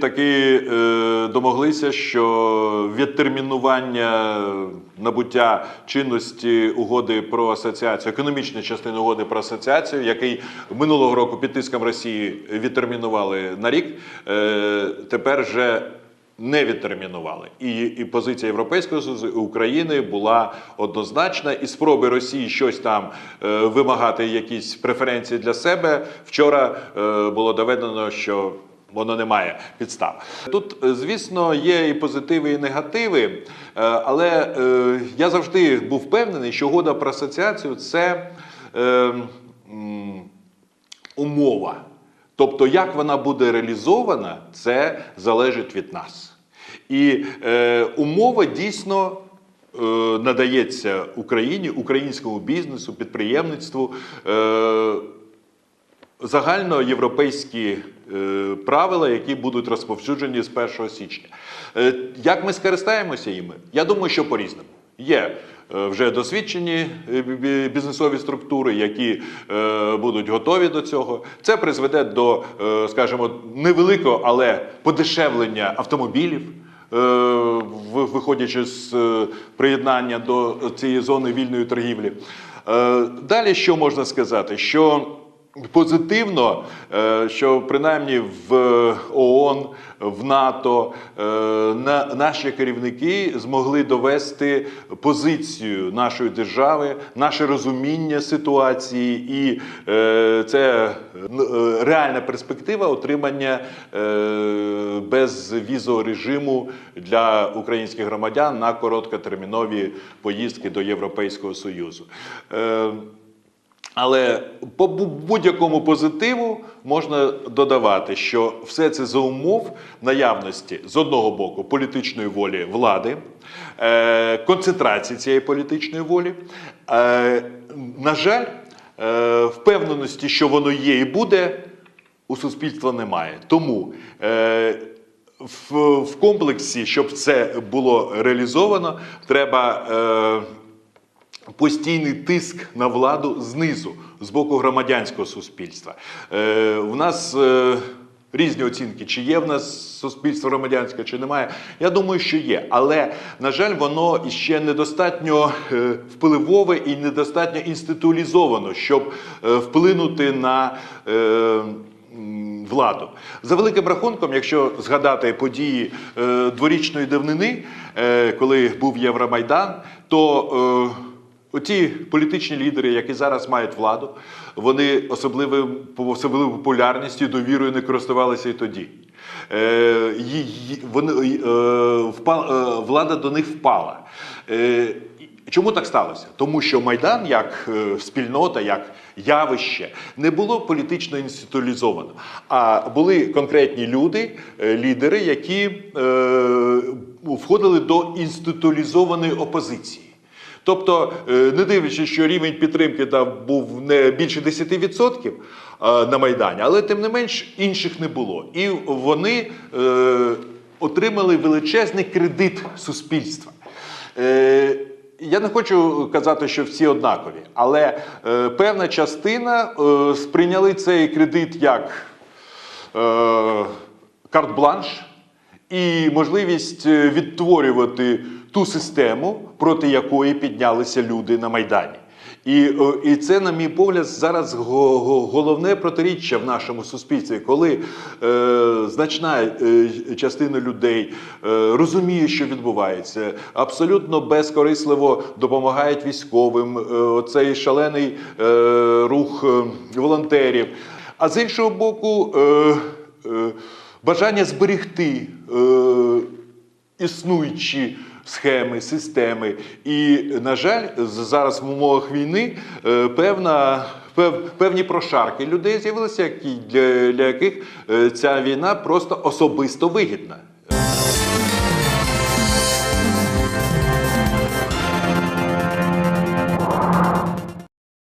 таки е, домоглися, що відтермінування набуття чинності угоди про асоціацію, економічної частини угоди про асоціацію, який минулого року під тиском Росії відтермінували на рік, е, тепер вже не відтермінували. І, і позиція Європейського Союзу України була однозначна. І спроби Росії щось там е, вимагати, якісь преференції для себе. Вчора е, було доведено, що воно не має підстав. Тут, е, звісно, є і позитиви, і негативи, е, але е, я завжди був впевнений, що угода про асоціацію це. Умова. Тобто, як вона буде реалізована, це залежить від нас. І умова дійсно надається Україні, українському бізнесу, підприємництву. Загальноєвропейські правила, які будуть розповсюджені з 1 січня. Е, як ми скористаємося їми? Я думаю, що по-різному. Є е, вже досвідчені е, бі- бі- бізнесові структури, які будуть готові до цього. Це призведе до, скажімо, невеликого, але подешевлення автомобілів. Виходячи з приєднання до цієї зони вільної торгівлі. Далі що можна сказати? Що Позитивно, е, що принаймні в ООН, в НАТО е, наші керівники змогли довести позицію нашої держави, наше розуміння ситуації, і е, це е, реальна перспектива отримання е, безвізового режиму для українських громадян на короткотермінові поїздки до Європейського Союзу. Але по будь-якому позитиву можна додавати, що все це за умов наявності з одного боку політичної волі влади, е, концентрації цієї політичної волі. Е, на жаль, е, впевненості, що воно є і буде, у суспільства немає. Тому в комплексі, щоб це було реалізовано, треба. Постійний тиск на владу знизу, з боку громадянського суспільства. Е, у нас е, різні оцінки, чи є в нас суспільство громадянське, чи немає. Я думаю, що є. Але, на жаль, воно іще недостатньо е, впливове і недостатньо інституалізовано, щоб е, вплинути на. Е, Владу за великим рахунком, якщо згадати події е, дворічної давнини, е, коли був Євромайдан, то е, Оті політичні лідери, які зараз мають владу, вони особливим особливою популярністю, довірою не користувалися і тоді. Е, вони, е, впа- е, влада до них впала. Е, Чому так сталося? Тому що Майдан, як е, спільнота, як явище, не було політично інституалізовано, а були конкретні люди, е, лідери, які е, входили до інституалізованої опозиції. Тобто, е, не дивлячись, що рівень підтримки там був не більше 10% е, на Майдані, але тим не менш інших не було. І вони е, отримали величезний кредит суспільства. Я не хочу казати, що всі однакові, але е, певна частина е, сприйняли цей кредит як е, карт-бланш і можливість відтворювати ту систему, проти якої піднялися люди на Майдані. І, е, і це, на мій погляд, зараз го- го- головне протиріччя в нашому суспільстві, коли е, значна е, частина людей е, розуміє, що відбувається, абсолютно безкорисливо допомагають військовим. Е, оцей шалений е, рух е, волонтерів. А з іншого боку, е, е, бажання зберегти е, існуючі схеми, системи. І, на жаль, зараз в умовах війни е, певна. пев- Певні прошарки людей з'явилися, для яких е, ця війна просто особисто вигідна.